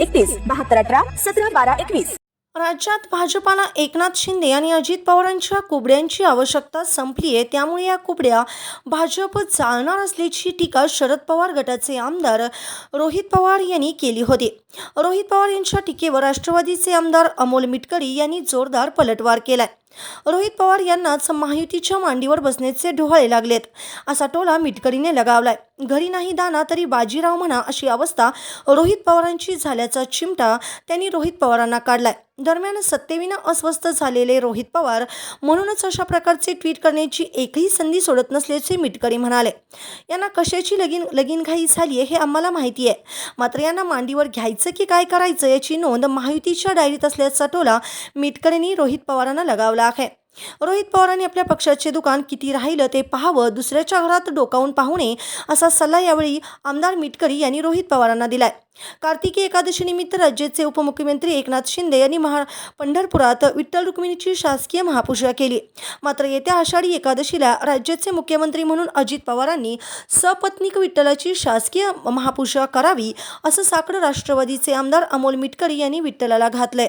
एकतीस बहात्तर अठरा सतरा बारा एकवीस. राज्यात भाजपाला एकनाथ शिंदे आणि अजित पवारांच्या कुबड्यांची आवश्यकता संपली आहे. त्यामुळे या कुबड्या भाजप चालणार असल्याची टीका शरद पवार गटाचे आमदार रोहित पवार यांनी केली होती. रोहित पवार यांच्या टीकेवर राष्ट्रवादीचे आमदार अमोल मिटकरी यांनी जोरदार पलटवार केलाय. रोहित पवार यांनाच महायुतीच्या मांडीवर बसण्याचे डोहाळे लागलेत. असा टोला मिटकरीने लगावलाय. घरी नाही दाना तरी बाजीराव म्हणा अशी अवस्था रोहित पवारांची झाल्याचा चिमटा त्यांनी रोहित पवारांना काढलाय. दरम्यान सत्तेविना अस्वस्थ झालेले रोहित पवार म्हणूनच अशा प्रकारचे ट्विट करण्याची एकही संधी सोडत नसल्याचे मिटकरी म्हणाले. यांना कशाची लगीन लगीनघाई झाली आहे हे आम्हाला माहिती आहे. मात्र यांना मांडीवर घ्यायचं की काय करायचं याची नोंद महायुतीच्या डायरीत असल्याचा टोला मिटकरींनी रोहित पवारांना लगावला आहे. रोहित पवारांनी आपल्या पक्षाचे दुकान किती राहिलं ते पाहावं दुसऱ्याच्या घरात डोकावून पाहू नये असा सल्ला यावेळी आमदार मिटकरी यांनी रोहित पवारांना दिलाय. कार्तिकी एकादशी निमित्त राज्याचे उपमुख्यमंत्री एकनाथ शिंदे यांनी महा पंढरपुरात विठ्ठल रुक्मिणीची शासकीय महापूजा केली. मात्र येत्या आषाढी एकादशीला राज्याचे मुख्यमंत्री म्हणून अजित पवारांनी सपत्नीक विठ्ठलाची शासकीय महापूजा करावी असं साकडं राष्ट्रवादीचे आमदार अमोल मिटकरी यांनी विठ्ठलाला घातलंय.